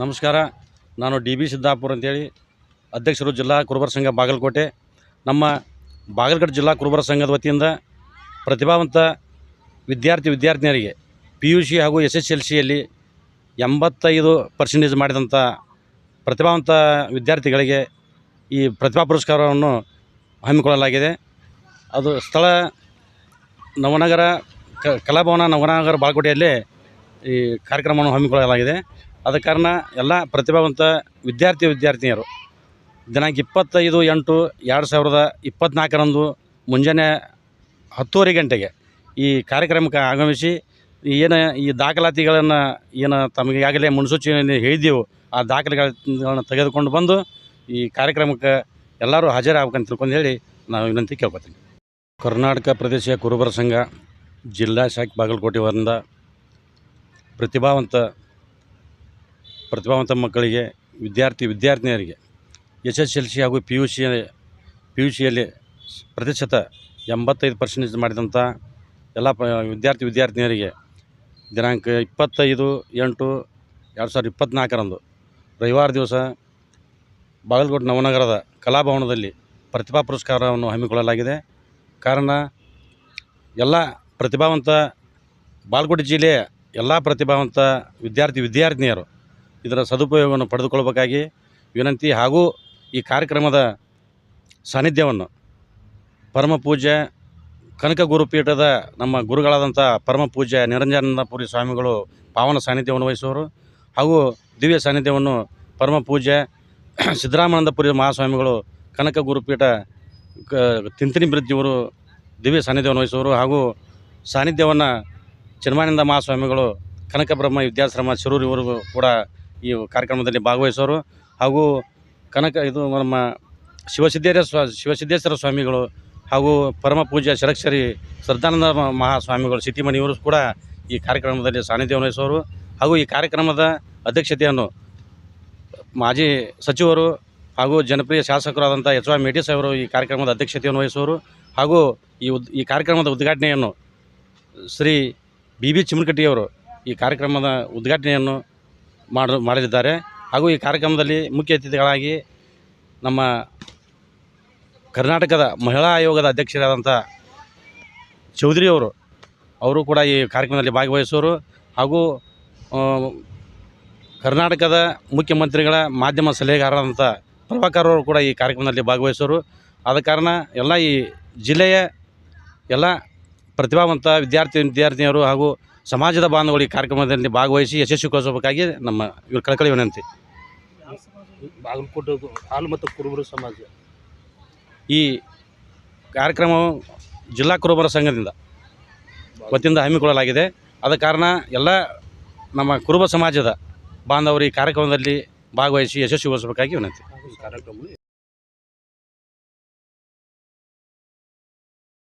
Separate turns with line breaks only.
ನಮಸ್ಕಾರ. ನಾನು D B Siddapur ಅಂತೇಳಿ ಅಧ್ಯಕ್ಷರು ಜಿಲ್ಲಾ ಕುರುಬರ ಸಂಘ ಬಾಗಲಕೋಟೆ. ನಮ್ಮ ಬಾಗಲಕೋಟೆ ಜಿಲ್ಲಾ ಕುರುಬರ ಸಂಘದ ವತಿಯಿಂದ ಪ್ರತಿಭಾವಂತ ವಿದ್ಯಾರ್ಥಿ ವಿದ್ಯಾರ್ಥಿನಿಯರಿಗೆ ಪಿ ಯು ಸಿ ಹಾಗೂ ಎಸ್ ಎಸ್ ಎಲ್ ಸಿಯಲ್ಲಿ ಎಂಬತ್ತೈದು ಪರ್ಸೆಂಟೇಜ್ ಮಾಡಿದಂಥ ಪ್ರತಿಭಾವಂತ ವಿದ್ಯಾರ್ಥಿಗಳಿಗೆ ಈ ಪ್ರತಿಭಾ ಪುರಸ್ಕಾರವನ್ನು ಹಮ್ಮಿಕೊಳ್ಳಲಾಗಿದೆ. ಅದು ಸ್ಥಳ ನವನಗರ ಕಲಾಭವನ ನವನಗರ ಬಾಗಲಕೋಟೆಯಲ್ಲಿ ಈ ಕಾರ್ಯಕ್ರಮವನ್ನು ಹಮ್ಮಿಕೊಳ್ಳಲಾಗಿದೆ. ಆದ ಕಾರಣ ಎಲ್ಲ ಪ್ರತಿಭಾವಂತ ವಿದ್ಯಾರ್ಥಿ ವಿದ್ಯಾರ್ಥಿನಿಯರು ದಿನಾಂಕ ಇಪ್ಪತ್ತೈದು, ಎಂಟು, ಎರಡು ಸಾವಿರದ ಇಪ್ಪತ್ತ್ನಾಲ್ಕರಂದು ಮುಂಜಾನೆ ಹತ್ತುವರೆ ಗಂಟೆಗೆ ಈ ಕಾರ್ಯಕ್ರಮಕ್ಕೆ ಆಗಮಿಸಿ ಏನು ಈ ದಾಖಲಾತಿಗಳನ್ನು ಏನು ತಮಗೆ ಈಗಾಗಲೇ ಮುನ್ಸೂಚನೆಯಲ್ಲಿ ಹೇಳಿದ್ದೆವು ಆ ದಾಖಲೆಗಳನ್ನು ತೆಗೆದುಕೊಂಡು ಬಂದು ಈ ಕಾರ್ಯಕ್ರಮಕ್ಕೆ ಎಲ್ಲರೂ ಹಾಜರಾಗಬೇಕಂತ ತಿಳ್ಕೊಂಡು ಹೇಳಿ ನಾವು ವಿನಂತಿ ಕೇಳ್ಕೊತೀನಿ. ಕರ್ನಾಟಕ ಪ್ರದೇಶ ಕುರುಬರ ಸಂಘ ಜಿಲ್ಲಾ ಶಾಖೆ ಬಾಗಲಕೋಟೆ ವರಿಂದ ಪ್ರತಿಭಾವಂತ ಪ್ರತಿಭಾವಂತ ಮಕ್ಕಳಿಗೆ, ವಿದ್ಯಾರ್ಥಿ, ವಿದ್ಯಾರ್ಥಿನಿಯರಿಗೆ ಎಸ್ ಎಸ್ ಎಲ್ ಸಿ ಹಾಗೂ P U C P U ಸಿಯಲ್ಲಿ ಪ್ರತಿಶತ ಎಂಬತ್ತೈದು ಪರ್ಸೆಂಟೇಜ್ ಮಾಡಿದಂಥ ಎಲ್ಲ ಪ, ವಿದ್ಯಾರ್ಥಿ, ವಿದ್ಯಾರ್ಥಿನಿಯರಿಗೆ ದಿನಾಂಕ ಇಪ್ಪತ್ತೈದು, ಎಂಟು, ಎರಡು ಸಾವಿರದ ಇಪ್ಪತ್ತ್ನಾಲ್ಕರಂದು ರವಿವಾರ ದಿವಸ ಬಾಗಲಕೋಟೆ ನವನಗರದ ಕಲಾಭವನದಲ್ಲಿ ಪ್ರತಿಭಾ ಪುರಸ್ಕಾರವನ್ನು ಹಮ್ಮಿಕೊಳ್ಳಲಾಗಿದೆ. ಕಾರಣ, ಎಲ್ಲ ಪ್ರತಿಭಾವಂತ ಬಾಗಲಕೋಟೆ ಜಿಲ್ಲೆಯ ಎಲ್ಲ ಪ್ರತಿಭಾವಂತ ವಿದ್ಯಾರ್ಥಿ, ವಿದ್ಯಾರ್ಥಿನಿಯರು ಇದರ ಸದುಪಯೋಗವನ್ನು ಪಡೆದುಕೊಳ್ಳಬೇಕಾಗಿ ವಿನಂತಿ ಹಾಗೂ ಈ ಕಾರ್ಯಕ್ರಮದ ಸಾನ್ನಿಧ್ಯವನ್ನು ಪರಮ ಪೂಜ್ಯ ಕನಕ ಗುರುಪೀಠದ ನಮ್ಮ ಗುರುಗಳಾದಂಥ ಪರಮ ಪೂಜ್ಯ ನಿರಂಜನಾನಂದಪುರಿ ಸ್ವಾಮಿಗಳು ಪಾವನ ಸಾನ್ನಿಧ್ಯವನ್ನು ವಹಿಸುವರು ಹಾಗೂ ದಿವ್ಯ ಸಾನ್ನಿಧ್ಯವನ್ನು ಪರಮ ಪೂಜ್ಯ ಸಿದ್ದರಾಮಾನಂದಪುರಿ ಮಹಾಸ್ವಾಮಿಗಳು ಕನಕ ಗುರುಪೀಠ, ಕ, ತಿಂತಿನಿ ಬೃದ್ಧಿಯವರು ದಿವ್ಯ ಸಾನ್ನಿಧ್ಯವನ್ನು ವಹಿಸುವರು ಹಾಗೂ ಸಾನ್ನಿಧ್ಯವನ್ನು ಚಿನ್ಮಾನಂದ ಮಹಾಸ್ವಾಮಿಗಳು ಕನಕ ಬ್ರಹ್ಮ ವಿದ್ಯಾಶ್ರಮ ಶಿರೂರು ಇವರು ಕೂಡ ಈ ಕಾರ್ಯಕ್ರಮದಲ್ಲಿ ಭಾಗವಹಿಸೋರು ಹಾಗೂ ಕನಕ ಇದು ನಮ್ಮ ಶಿವಸಿದ್ದೇಶ್ವರ ಸ್ವಾ, ಶಿವಸಿದ್ದೇಶ್ವರ ಸ್ವಾಮಿಗಳು ಹಾಗೂ ಪರಮ ಪೂಜ್ಯ ಶರಕ್ಷರಿ ಶ್ರದ್ಧಾನಂದ ಮಹಾಸ್ವಾಮಿಗಳು ಸಿಟಿಮನಿ ಇವರು ಕೂಡ ಈ ಕಾರ್ಯಕ್ರಮದಲ್ಲಿ ಸಾನ್ನಿಧ್ಯವನ್ನು ವಹಿಸೋರು ಹಾಗೂ ಈ ಕಾರ್ಯಕ್ರಮದ ಅಧ್ಯಕ್ಷತೆಯನ್ನು ಮಾಜಿ ಸಚಿವರು ಹಾಗೂ ಜನಪ್ರಿಯ ಶಾಸಕರಾದಂಥ ಎಚ್ ವೈ ಮೇಟಿ ಸಾಹೇಬರು ಈ ಕಾರ್ಯಕ್ರಮದ ಅಧ್ಯಕ್ಷತೆಯನ್ನು ವಹಿಸುವರು. ಹಾಗೂ ಈ ಉದ್, ಈ ಕಾರ್ಯಕ್ರಮದ ಉದ್ಘಾಟನೆಯನ್ನು ಶ್ರೀ ಬಿ ಬಿ ಚಿಮನಕಟ್ಟಿಯವರು ಈ ಕಾರ್ಯಕ್ರಮದ ಉದ್ಘಾಟನೆಯನ್ನು ಮಾಡ ಮಾಡಲಿದ್ದಾರೆ ಹಾಗೂ ಈ ಕಾರ್ಯಕ್ರಮದಲ್ಲಿ ಮುಖ್ಯ ಅತಿಥಿಗಳಾಗಿ ನಮ್ಮ ಕರ್ನಾಟಕದ ಮಹಿಳಾ ಆಯೋಗದ ಅಧ್ಯಕ್ಷರಾದಂಥ ಚೌಧರಿ ಅವರು ಅವರು ಕೂಡ ಈ ಕಾರ್ಯಕ್ರಮದಲ್ಲಿ ಭಾಗವಹಿಸುವರು ಹಾಗೂ ಕರ್ನಾಟಕದ ಮುಖ್ಯಮಂತ್ರಿಗಳ ಮಾಧ್ಯಮ ಸಲಹೆಗಾರರಾದಂಥ ಪ್ರಭಾಕರ್ ಅವರು ಕೂಡ ಈ ಕಾರ್ಯಕ್ರಮದಲ್ಲಿ ಭಾಗವಹಿಸೋರು ಆದ ಕಾರಣ ಎಲ್ಲ ಈ ಜಿಲ್ಲೆಯ ಎಲ್ಲ ಪ್ರತಿಭಾವಂತ ವಿದ್ಯಾರ್ಥಿ ವಿದ್ಯಾರ್ಥಿನಿಯರು ಹಾಗೂ ಸಮಾಜದ ಬಾಂಧವರು ಈ ಕಾರ್ಯಕ್ರಮದಲ್ಲಿ ಭಾಗವಹಿಸಿ ಯಶಸ್ವಿಗೊಳಿಸಬೇಕಾಗಿ ನಮ್ಮ ಇವ್ರ ಕಳಕಳಿ ವಿನಂತಿ.
ಬಾಗಲಕೋಟೆ ಹಾಲು ಮತ್ತು ಕುರುಬರು ಸಮಾಜ.
ಈ ಕಾರ್ಯಕ್ರಮವು ಜಿಲ್ಲಾ ಕುರುಬರ ಸಂಘದಿಂದ ವತಿಯಿಂದ ಹಮ್ಮಿಕೊಳ್ಳಲಾಗಿದೆ. ಆದ ಕಾರಣ ಎಲ್ಲ ನಮ್ಮ ಕುರುಬ ಸಮಾಜದ ಬಾಂಧವರು ಈ ಕಾರ್ಯಕ್ರಮದಲ್ಲಿ ಭಾಗವಹಿಸಿ ಯಶಸ್ವಿಗೊಳಿಸಬೇಕಾಗಿ ವಿನಂತಿ.
ಕಾರ್ಯಕ್ರಮ